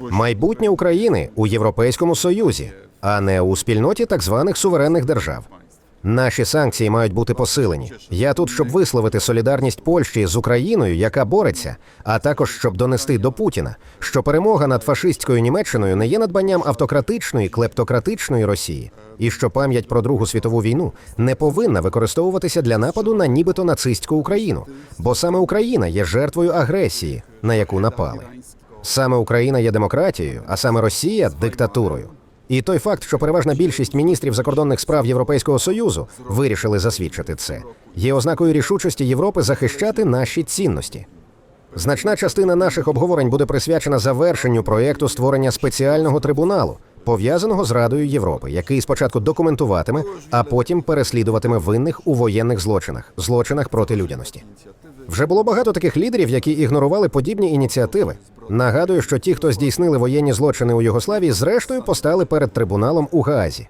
Майбутнє України у Європейському Союзі, а не у спільноті так званих суверенних держав. Наші санкції мають бути посилені. Я тут, щоб висловити солідарність Польщі з Україною, яка бореться, а також щоб донести до Путіна, що перемога над фашистською Німеччиною не є надбанням автократичної, клептократичної Росії, і що пам'ять про Другу світову війну не повинна використовуватися для нападу на нібито нацистську Україну, бо саме Україна є жертвою агресії, на яку напали. Саме Україна є демократією, а саме Росія диктатурою. І той факт, що переважна більшість міністрів закордонних справ Європейського союзу вирішили засвідчити це, є ознакою рішучості Європи захищати наші цінності. Значна частина наших обговорень буде присвячена завершенню проєкту створення спеціального трибуналу, пов'язаного з Радою Європи, який спочатку документуватиме, а потім переслідуватиме винних у воєнних злочинах, злочинах проти людяності. Вже було багато таких лідерів, які ігнорували подібні ініціативи. Нагадую, що ті, хто здійснили воєнні злочини у Югославії, зрештою постали перед трибуналом у Гаазі.